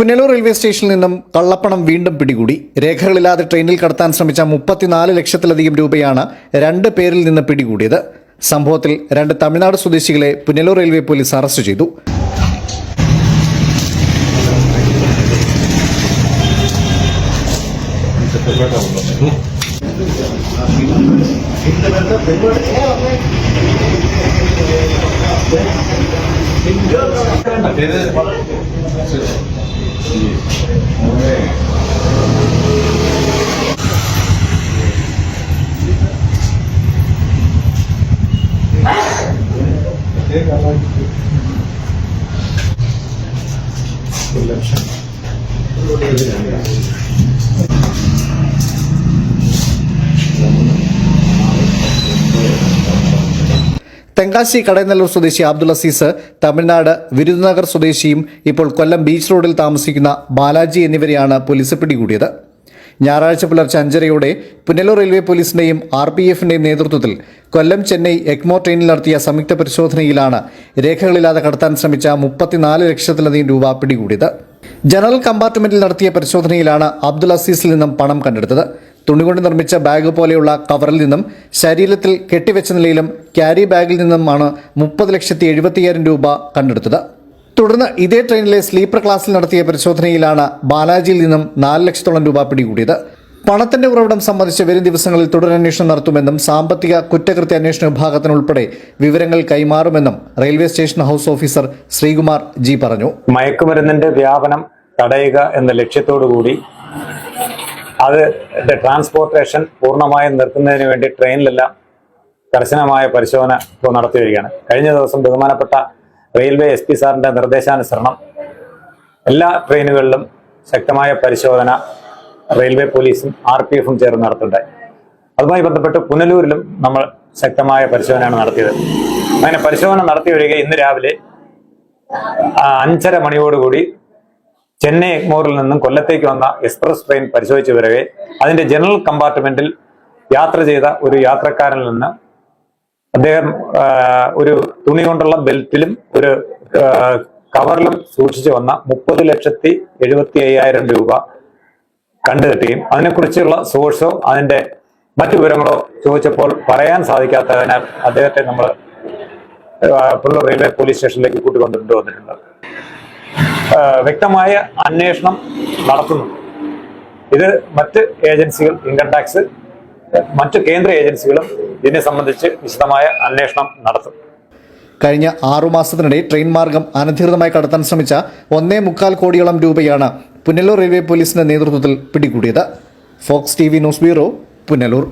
Punalur railway സ്റ്റേഷനിൽ നിന്നും കള്ളപ്പണം വീണ്ടും പിടികൂടി. രേഖകളില്ലാതെ ട്രെയിനിൽ കടത്താൻ ശ്രമിച്ച മുപ്പത്തിനാല് ലക്ഷത്തിലധികം രൂപയാണ് രണ്ട് പേരിൽ നിന്ന് പിടികൂടിയത്. സംഭവത്തിൽ രണ്ട് തമിഴ്നാട് സ്വദേശികളെ പുനലൂർ റെയിൽവേ പോലീസ് അറസ്റ്റ് ചെയ്തു. Gracias. തെങ്കാശി കടയനല്ലൂർ സ്വദേശി അബ്ദുൾ അസീസ് തമിഴ്നാട് വിരുദനഗർ സ്വദേശിയും ഇപ്പോൾ കൊല്ലം ബീച്ച് റോഡിൽ താമസിക്കുന്ന ബാലാജി എന്നിവരെയാണ് പോലീസ് പിടികൂടിയത്. ഞായറാഴ്ച പുലർച്ചെ അഞ്ചരയോടെ പുനലൂർ റെയിൽവേ പോലീസിന്റെയും ആർ പി എഫിന്റെയും നേതൃത്വത്തിൽ കൊല്ലം ചെന്നൈ എക്മോ ട്രെയിനിൽ നടത്തിയ സംയുക്ത പരിശോധനയിലാണ് രേഖകളില്ലാതെ കടത്താൻ ശ്രമിച്ച മുപ്പത്തിനാല് ലക്ഷത്തിലധികം രൂപ പിടികൂടിയത്. ജനറൽ കമ്പാർട്ട്മെന്റിൽ നടത്തിയ പരിശോധനയിലാണ് അബ്ദുൾ അസീസിൽ നിന്നും പണം കണ്ടെടുത്തത്. തുണികൊണ്ട് നിർമ്മിച്ച ബാഗ് പോലെയുള്ള കവറിൽ നിന്നും ശരീരത്തിൽ കെട്ടിവെച്ച നിലയിലും ക്യാരി ബാഗിൽ നിന്നുമാണ് മുപ്പത് ലക്ഷത്തി എഴുപത്തിയ്യായിരം രൂപ കണ്ടെടുത്തത്. തുടർന്ന് ഇതേ ട്രെയിനിലെ സ്ലീപ്പർ ക്ലാസ്സിൽ നടത്തിയ പരിശോധനയിലാണ് ബാലാജിയിൽ നിന്നും നാല് ലക്ഷത്തോളം രൂപ പിടികൂടിയത്. പണത്തിന്റെ ഉറവിടം സംബന്ധിച്ച് വരും ദിവസങ്ങളിൽ തുടരന്വേഷണം നടത്തുമെന്നും സാമ്പത്തിക കുറ്റകൃത്യ അന്വേഷണ വിഭാഗത്തിനുൾപ്പെടെ വിവരങ്ങൾ കൈമാറുമെന്നും railway station house officer Sreekumar G പറഞ്ഞു. മയക്കുമരുന്നിന്റെ വ്യാപനം തടയുക എന്ന ലക്ഷ്യത്തോടു അത് ട്രാൻസ്പോർട്ടേഷൻ പൂർണമായും നിർത്തുന്നതിന് വേണ്ടി ട്രെയിനിലെല്ലാം കർശനമായ പരിശോധന ഇപ്പോൾ നടത്തി വരികയാണ് കഴിഞ്ഞ ദിവസം ബഹുമാനപ്പെട്ട റെയിൽവേ എസ് പി സാറിന്റെ നിർദ്ദേശാനുസരണം എല്ലാ ട്രെയിനുകളിലും ശക്തമായ പരിശോധന റെയിൽവേ പോലീസും ആർ പി എഫും ചേർന്ന് നടത്തുണ്ടായി അതുമായി ബന്ധപ്പെട്ട് പുനലൂരിലും നമ്മൾ ശക്തമായ പരിശോധനയാണ് നടത്തിയത്. അങ്ങനെ പരിശോധന നടത്തി വരിക ഇന്ന് രാവിലെ അഞ്ചര മണിയോടുകൂടി ചെന്നൈ എഗ്മോറിൽ നിന്നും കൊല്ലത്തേക്ക് വന്ന എക്സ്പ്രസ് ട്രെയിൻ പരിശോധിച്ചു വരവേ അതിന്റെ ജനറൽ കമ്പാർട്ട്മെന്റിൽ യാത്ര ചെയ്ത ഒരു യാത്രക്കാരനിൽ നിന്ന് അദ്ദേഹം ഒരു തുണി കൊണ്ടുള്ള ബെൽറ്റിലും ഒരു കവറിലും സൂക്ഷിച്ചു വന്ന മുപ്പത് ലക്ഷത്തി എഴുപത്തി അയ്യായിരം രൂപ കണ്ടുകെട്ടുകയും അതിനെക്കുറിച്ചുള്ള സോഴ്സോ അതിന്റെ മറ്റു വിവരങ്ങളോ ചോദിച്ചപ്പോൾ പറയാൻ സാധിക്കാത്തതിനാൽ അദ്ദേഹത്തെ നമ്മൾ പുള്ളൂർ റെയിൽവേ പോലീസ് സ്റ്റേഷനിലേക്ക് കൂട്ടിക്കൊണ്ടിട്ട് വന്നിട്ടുണ്ട് വ്യക്തമായ അന്വേഷണം നടത്തുന്നു ഇത് മറ്റ് ഏജൻസികൾ ഇൻകം ടാക്സ് മറ്റ് കേന്ദ്ര ഏജൻസികളും ഇതിനെ സംബന്ധിച്ച് വിശദമായ അന്വേഷണം നടത്തും. കഴിഞ്ഞ ആറുമാസത്തിനിടെ ട്രെയിൻ മാർഗം അനധികൃതമായി കടത്താൻ ശ്രമിച്ച ഒന്നേ മുക്കാൽ കോടിയോളം രൂപയാണ് പുനലൂർ റെയിൽവേ പോലീസിന്റെ നേതൃത്വത്തിൽ പിടികൂടിയത്. Fox T news bureau Punalur.